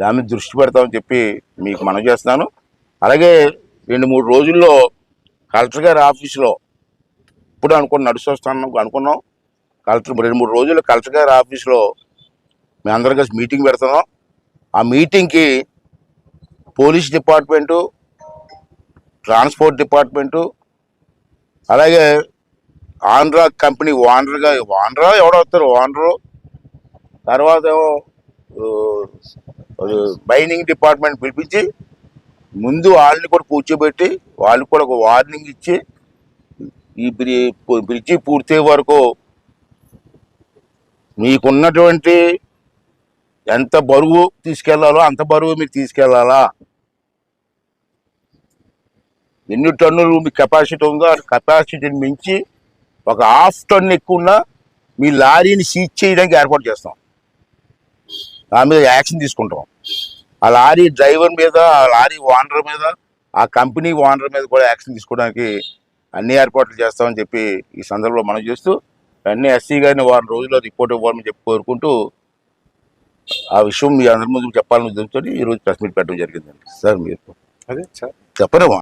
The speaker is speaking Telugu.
దాని మీద దృష్టి పెడతామని చెప్పి మీకు మనం చేస్తున్నాను. అలాగే రెండు మూడు రోజుల్లో కలెక్టర్ గారి ఆఫీసులో ఇప్పుడు అనుకున్న నడుస్తొస్తాను అనుకున్నాం. కలెక్టర్ రెండు మూడు రోజుల్లో కలెక్టర్ గారి ఆఫీసులో మేము అందరం కలిసి మీటింగ్ పెడుతున్నాం. ఆ మీటింగ్కి పోలీస్ డిపార్ట్మెంటు ట్రాన్స్పోర్ట్ డిపార్ట్మెంటు అలాగే ఆంధ్రా కంపెనీ ఓనర్గా ఓనరా ఎవడో వస్తారు ఓనరు. తర్వాత ఏమో మైనింగ్ డిపార్ట్మెంట్ పిలిపించి ముందు వాళ్ళని కూడా కూర్చోబెట్టి వాళ్ళకి కూడా ఒక వార్నింగ్ ఇచ్చి ఈ బ్రిడ్జి పూర్తయ్యే వరకు మీకున్నటువంటి ఎంత బరువు తీసుకెళ్ళాలో అంత బరువు మీరు తీసుకెళ్ళాలా? ఎన్ని టన్నులు మీ కెపాసిటీ ఉందో ఆ కెపాసిటీని మించి ఒక హాఫ్ టన్ ఎక్కువ మీ లారీని సీజ్ చేయడానికి ఏర్పాటు చేస్తాం. దాని మీద యాక్షన్ తీసుకుంటాం. ఆ లారీ డ్రైవర్ మీద ఆ లారీ ఓనర్ మీద ఆ కంపెనీ ఓనర్ మీద కూడా యాక్షన్ తీసుకోవడానికి అన్ని ఏర్పాట్లు చేస్తామని చెప్పి ఈ సందర్భంలో మనం చేస్తూ అన్ని ఎస్సీ గారిని వారం రోజుల్లో రిపోర్ట్ ఇవ్వాలని చెప్పి కోరుకుంటూ ఆ విషయం మీ అందరి ముందు చెప్పాలని ఉద్దేశంతో ఈ రోజు ప్రెస్ మీట్ పెట్టడం జరిగిందండి. సార్ మీరు అదే సార్. చెప్పరేమో